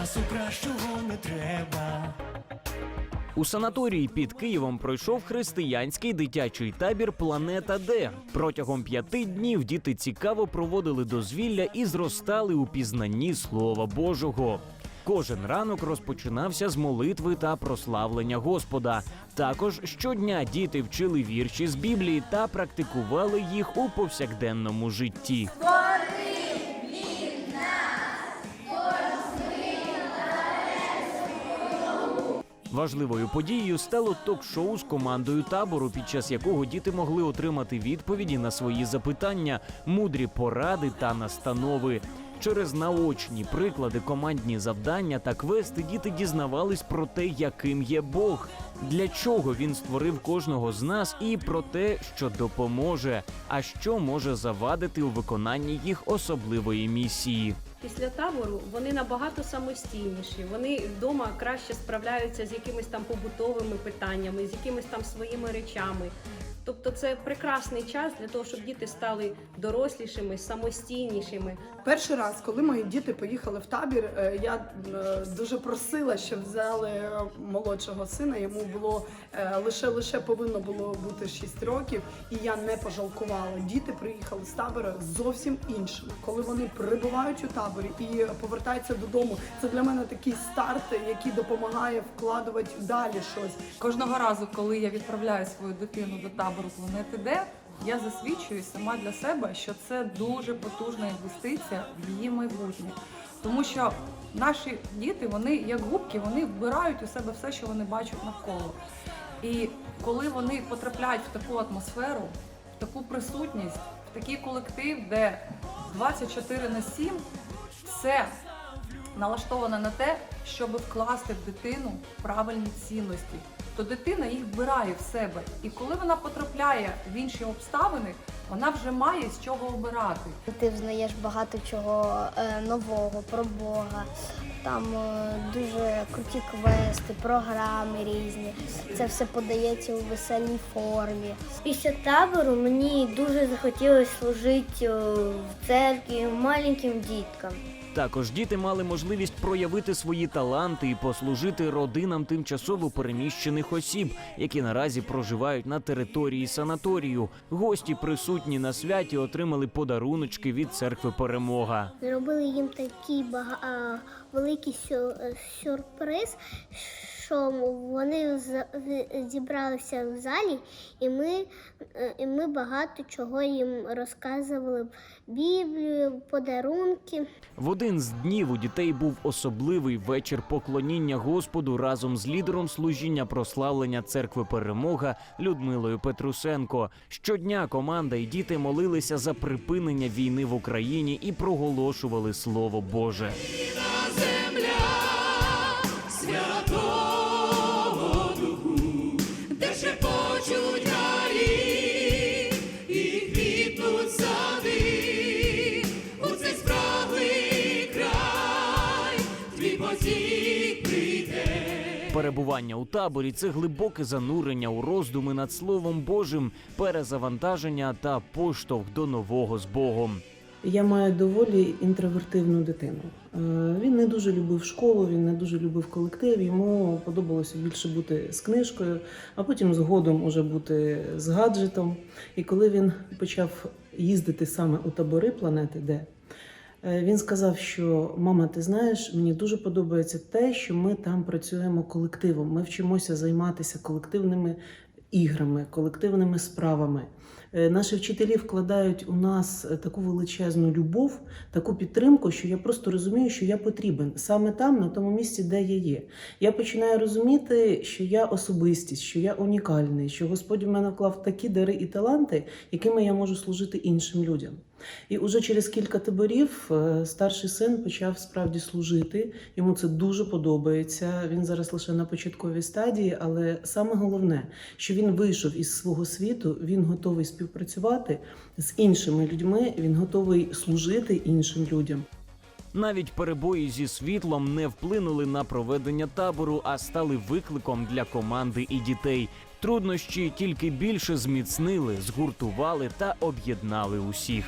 часу кращого не треба. У санаторії під Києвом пройшов християнський дитячий табір Планета Д. Протягом п'яти днів діти цікаво проводили дозвілля і зростали у пізнанні Слова Божого. Кожен ранок розпочинався з молитви та прославлення Господа. Також щодня діти вчили вірші з Біблії та практикували їх у повсякденному житті. Важливою подією стало ток-шоу з командою табору, під час якого діти могли отримати відповіді на свої запитання, мудрі поради та настанови. Через наочні приклади, командні завдання та квести діти дізнавались про те, яким є Бог, для чого він створив кожного з нас, і про те, що допоможе, а що може завадити у виконанні їх особливої місії. Після табору вони набагато самостійніші. Вони вдома краще справляються з якимись там побутовими питаннями, з якимись там своїми речами. Тобто це прекрасний час для того, щоб діти стали дорослішими, самостійнішими. Перший раз, коли мої діти поїхали в табір, е, я е, дуже просила, щоб взяли е, молодшого сина. Йому було лише лише повинно було бути 6 років, і я не пожалкувала. Діти приїхали з табора зовсім іншими. Коли вони прибувають у таборі і повертаються додому, це для мене такий старт, який допомагає вкладувати далі щось. Кожного разу, коли я відправляю свою дитину до табору планети Д, я засвідчую сама для себе, що це дуже потужна інвестиція в її майбутнє. Тому що наші діти, вони як губки, вони вбирають у себе все, що вони бачать навколо. І коли вони потрапляють в таку атмосферу, в таку присутність, в такий колектив, де 24 на 7 все налаштована на те, щоб вкласти в дитину правильні цінності, то дитина їх вбирає в себе. І коли вона потрапляє в інші обставини, вона вже має з чого обирати. Ти взнаєш багато чого е, нового про Бога. Там е, дуже круті квести, програми різні. Це все подається у веселій формі. Після табору мені дуже захотілося служити е, в церкві маленьким діткам. Також діти мали можливість проявити свої таланти і послужити родинам тимчасово переміщених осіб, які наразі проживають на території санаторію. Гості, присутні на святі, отримали подаруночки від церкви Перемога. Зробили їм такий великий сюрприз, що вони зібралися в залі, і ми, е, і ми багато чого їм розказували Біблію, подарунки. В один з днів у дітей був особливий вечір поклоніння Господу разом з лідером служіння прославлення церкви Перемога Людмилою Петрусенко. Щодня команда і діти молилися за припинення війни в Україні і проголошували Слово Боже. Перебування у таборі це глибоке занурення у роздуми над Словом Божим, перезавантаження та поштовх до нового з Богом. Я маю доволі інтровертивну дитину. Е, Він не дуже любив школу, він не дуже любив колектив. Йому подобалося більше бути з книжкою, а потім згодом уже бути з гаджетом. І коли він почав їздити саме у табори планети, де він сказав, що мама, ти знаєш, мені дуже подобається те, що ми там працюємо колективом. Ми вчимося займатися колективними іграми, колективними справами. Е, Наші вчителі вкладають у нас е, таку величезну любов, таку підтримку, що я просто розумію, що я потрібен саме там, на тому місці, де я є. Я починаю розуміти, що я особистість, що я унікальний, що Господь в мене вклав такі дари і таланти, якими я можу служити іншим людям. І уже через кілька таборів е, старший син почав справді служити. Йому це дуже подобається. Він зараз лише на початковій стадії, але саме головне, що він вийшов із свого світу, він готовий співпрацювати з іншими людьми, він готовий служити іншим людям. Навіть перебої зі світлом не вплинули на проведення табору, а стали викликом для команди і дітей. Труднощі тільки більше зміцнили, згуртували та об'єднали усіх.